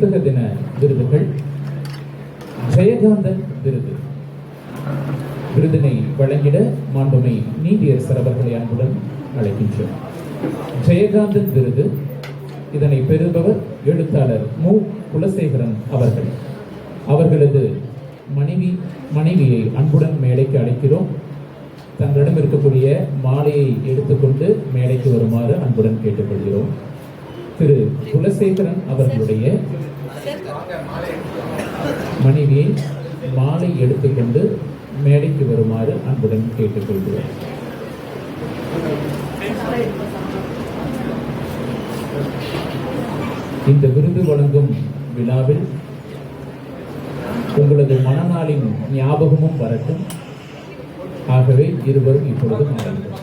புத்தக தின விருதுகள் ஜெயகாந்தன் விருது. விருதினை வழங்கிட மாண்புமை நீதியரசர் அவர்களை அன்புடன் அழைக்கின்றோம். ஜெயகாந்தன் விருது இதனை பெறுபவர் எழுத்தாளர் மு. குலசேகரன் அவர்கள். அவர்களது மனைவி மனைவியை அன்புடன் மேடைக்கு அழைக்கிறோம். தங்களிடம் இருக்கக்கூடிய மாலையை எடுத்துக்கொண்டு மேடைக்கு வருமாறு அன்புடன் கேட்டுக்கொள்கிறோம். திரு குலசேகரன் அவர்களுடைய மனைவியை மாலை எடுத்துக்கொண்டு மேடைக்கு வருமாறு அன்புடன் கேட்டுக்கொள்கிறோம் இந்த விருது வழங்கும் விழாவில் உங்களது மனநாளின் ஞாபகமும் வரட்டும். ஆகவே இருவரும் இப்பொழுது மாறுங்கள்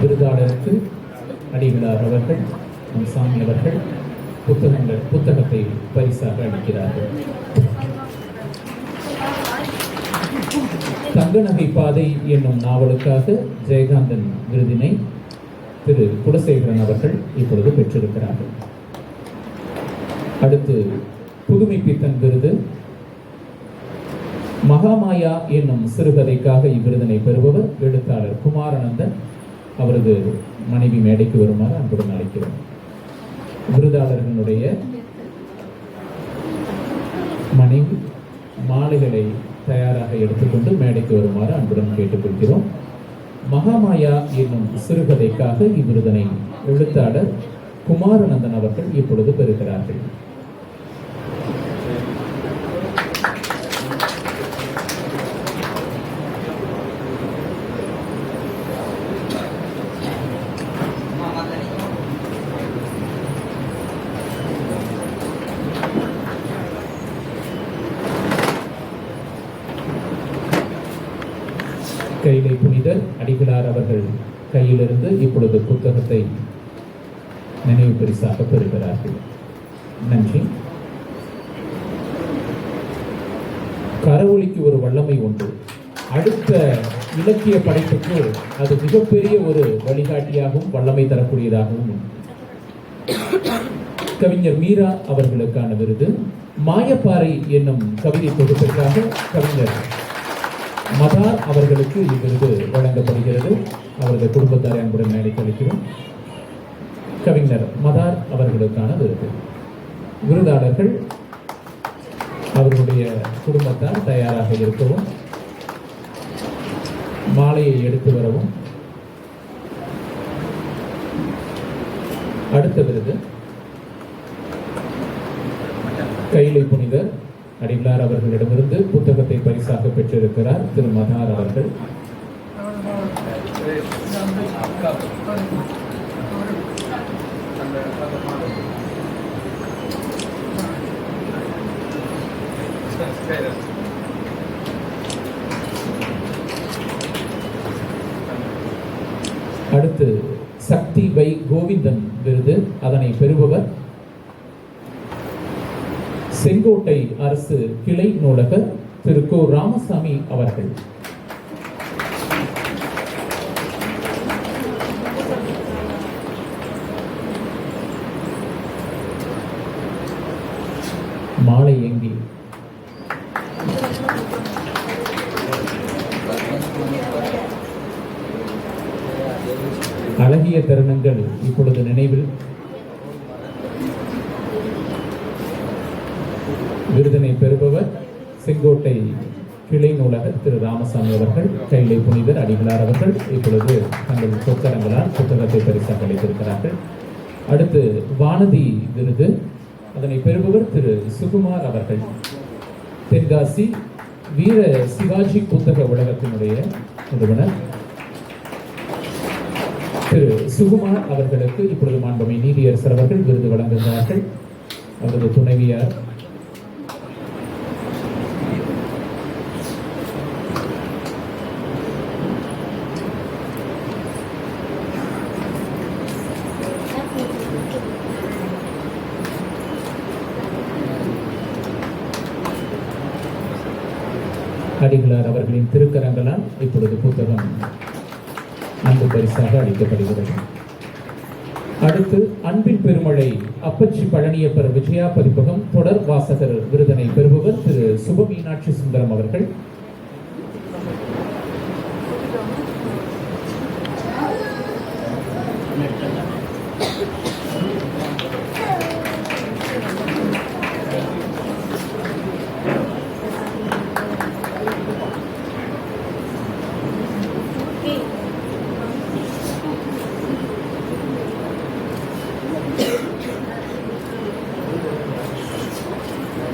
விருதாளருக்கு அடிகளார் அவர்கள் நம் சாமி அவர்கள் புத்தகங்கள் புத்தகத்தை பரிசாக அளிக்கிறார்கள். தங்க நகை பாதை என்னும் நாவலுக்காக ஜெயகாந்தன் விருதினை திரு குலசேகரன் அவர்கள் இப்பொழுது பெற்றிருக்கிறார்கள். அடுத்து புதுமை பித்தன் விருது. மகாமாயா என்னும் சிறுகதைக்காக இவ்விருதனை பெறுபவர் எழுத்தாளர் குமாரானந்தன். அவரது மனைவி மேடைக்கு வருமாறு அன்புடன் அழைக்கிறோம். விருதாளர்களுடைய மனைவி மாலைகளை தயாராக எடுத்துக்கொண்டு மேடைக்கு வருமாறு அன்புடன் கேட்டுக்கொள்கிறோம். மகாமாயா என்னும் சிறுகதைக்காக இவ்விருதனை எழுத்தாளர் குமாரநந்தன் அவர்கள் இப்பொழுது பெறுகிறார்கள் கைலை புனிதர் அடிகளார் அவர்கள் கையிலிருந்து இப்பொழுது புத்தகத்தை நினைவு பரிசாக பெறுகிறார்கள். நன்றி. கரவொலிக்கு ஒரு வல்லமை உண்டு. அடுத்த இலக்கிய படைப்புக்கு அது மிகப்பெரிய ஒரு வழிகாட்டியாகவும் வல்லமை தரக்கூடியதாகவும் கவிஞர் மீரா அவர்களுக்கான விருது. மாயப்பாறை என்னும் கவிதை தொகுப்பிற்காக கவிஞர் மதார் அவர்களுக்கு இவ்விருது வழங்கப்படுகிறது. அவரது குடும்பத்தாரை அன்புடன் மேலே அளிக்கிறோம் கவிஞர் மதார் அவர்களுக்கான விருது. விருதாளர்கள் அவர்களுடைய குடும்பத்தார் தயாராக இருக்கவும் மாலையை எடுத்து வரவும். அடுத்த விருது கைலை புனிதர் அடிகளார் அவர்களிடமிருந்து புத்தகத்தை பரிசாக பெற்றிருக்கிறார் திரு மதார் அவர்கள். அடுத்து சக்தி வை கோவிந்தன் விருது. அதனை பெறுபவர் செங்கோட்டை அரசு கிளை நூலகர் திரு கோ ராமசாமி அவர்கள். மாலை எங்கே? அழகிய தருணங்கள் இப்பொழுது நினைவில் விருதினை பெறுபவர் செங்கோட்டை கிளை நூலகர் திரு ராமசாமி அவர்கள் கைலை புனிதர் அடிகளார் அவர்கள். இப்பொழுது தங்கள் சொக்கரங்களால் புத்தகத்தை பரிசாக அளித்திருக்கிறார்கள். அடுத்து வானதி விருது. அதனை பெறுபவர் திரு சுகுமார் அவர்கள். தென்காசி வீர சிவாஜி புத்தக உலகத்தினுடைய நிறுவனர். திரு சுகுமார் அவர்களுக்கு இப்பொழுது மாண்புமை நீதியரசர் அவர்கள் விருது வழங்குகிறார்கள். அவரது துணைவியார் அடிகளார் அவர்களின் திருக்கரங்களால் இப்பொழுது புத்தகம் அன்பு பரிசாக அளிக்கப்படுகிறது. அடுத்து அன்பின் பெருமழை அப்பச்சி பழனியப்பர் விஜயா பதிப்பகம் தொடர் வாசகர் விருதனை பெறுபவர் திரு சுபமீனாட்சி சுந்தரம் அவர்கள்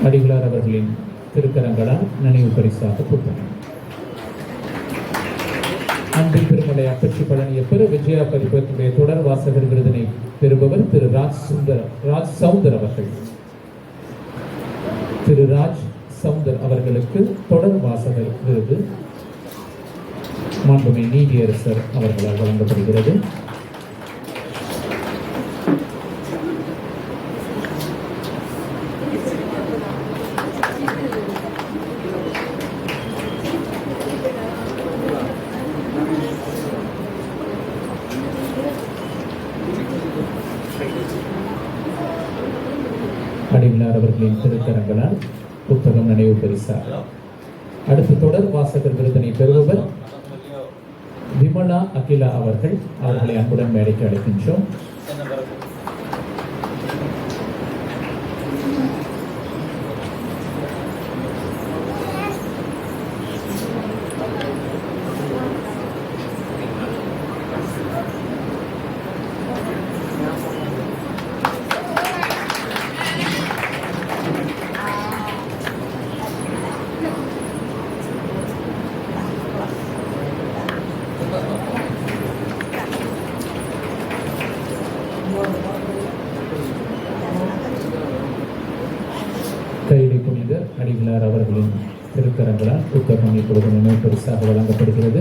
அடிகளார் அவர்களின் திருக்கரங்களால் நினைவு பரிசாக கொடுத்தனர். அன்பின் பெருமலை அகற்றி பழனிய பெரு விஜயா பதிப்பத்தினுடைய தொடர் வாசகர் விருதினை பெறுபவர்? திரு ராஜ் சுந்தர் ராஜ் சவுந்தர் அவர்கள். திரு ராஜ் சவுந்தர் அவர்களுக்கு தொடர் வாசகர் விருது மாண்புமை நீதியரசர் அவர்களால் வழங்கப்படுகிறது அடிகளார் அவர்களின் திருத்தரங்களால் புத்தகம் நினைவு பரிசாக அடுத்து தொடர் வாசகர் விருதனை பெறுபவர் விமலா அகிலா அவர்கள். அவர்களை அன்புடன் மேடைக்கு அழைக்கின்றோம் கைடி புனிதர் அடிகளார் அவர்களின் திருக்கரங்களால் புத்தகம் இப்பொழுது நினைவு பரிசாக வழங்கப்படுகிறது.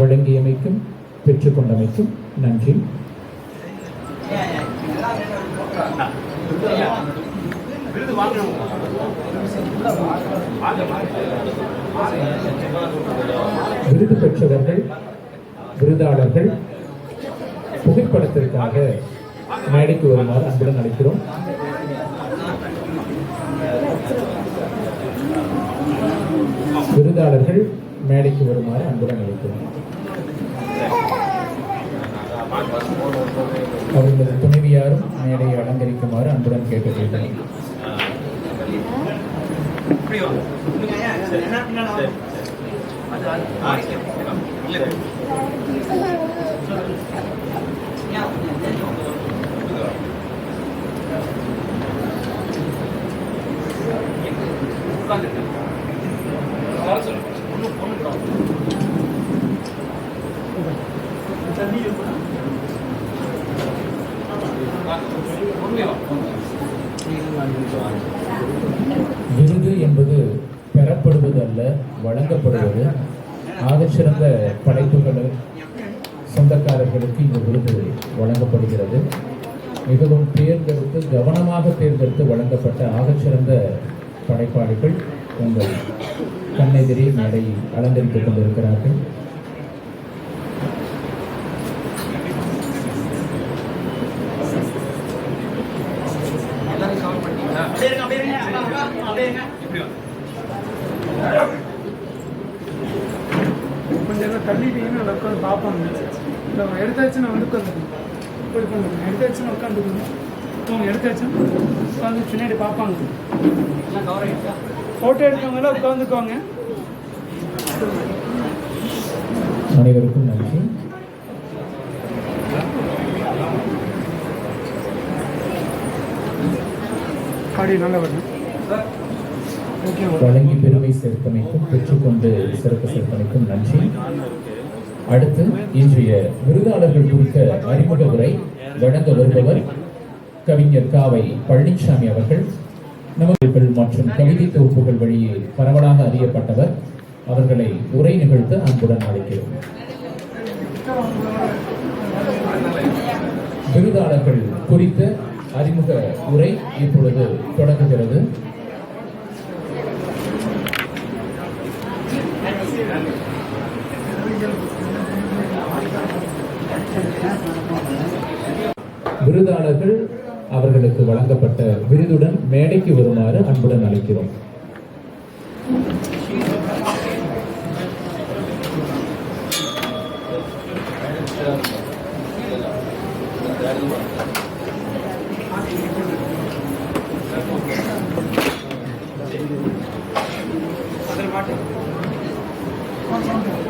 வழங்கியமைக்கும் பெற்றுக்கொண்டமைக்கும் நன்றி. விருது பெற்றவர்கள் விருதாளர்கள் புகைப்படத்திற்காக மேடைக்கு வருமாறு அன்புடன் அழைக்கிறோம். விருதாளர்கள் மேடைக்கு வருமாறு அன்புடன் அழைக்கிறேன் அவர்களது துணைவியாரும் மேடையை அலங்கரிக்குமாறு அன்புடன் கேட்டுக்கொள்கிறேன் விருது என்பது பெறப்படுவது அல்ல வழங்கப்படுவது. ஆகச்சிறந்த படைப்புகள் சொந்தக்காரர்களுக்கு இந்த விருது வழங்கப்படுகிறது. மிகவும் தேர்ந்தெடுத்து கவனமாக தேர்ந்தெடுத்து வழங்கப்பட்ட ஆகச்சிறந்த படைப்பாளிகள் உங்கள் கண்ணெதிரே மேடை அலங்கரித்துக் கொண்டிருக்கிறார்கள். கொஞ்சம் நேரம் தள்ளிட்டீங்கன்னா அதில் உட்காந்து பார்ப்பாங்க இல்லை அவங்க எடுத்தாச்சு நான் வந்து உட்காந்துக்கணும் இப்படி பண்ணுங்க எடுத்தாச்சு உட்காந்துக்கணும் அவங்க எடுத்தாச்சு உட்காந்து பின்னாடி பார்ப்பாங்க. ஃபோட்டோ எடுத்தவங்களாம் உட்காந்துக்குவாங்க அனைவருக்கும் நன்றி. வழங்கி பெருமை சேர்த்தமைக்கும் பெற்றுக்கொண்டு சிறப்பு சேர்த்தமைக்கும் நன்றி. அடுத்து இன்றைய விருதாளர்கள் குறித்த அறிமுக உரை வழங்க வருபவர் கவிஞர் காவை பழனிசாமி அவர்கள். நமது மற்றும் கவிதை தொகுப்புகள் வழியே பரவலாக அறியப்பட்டவர். அவர்களை உரை நிகழ்த்த அன்புடன் அழைக்கிறோம். விருதாளர்கள் குறித்த அறிமுக உரை இப்பொழுது தொடங்குகிறது. விருதாளர்கள் அவர்களுக்கு வழங்கப்பட்ட விருதுடன் மேடைக்கு வருமாறு அன்புடன் அழைக்கிறோம். சார்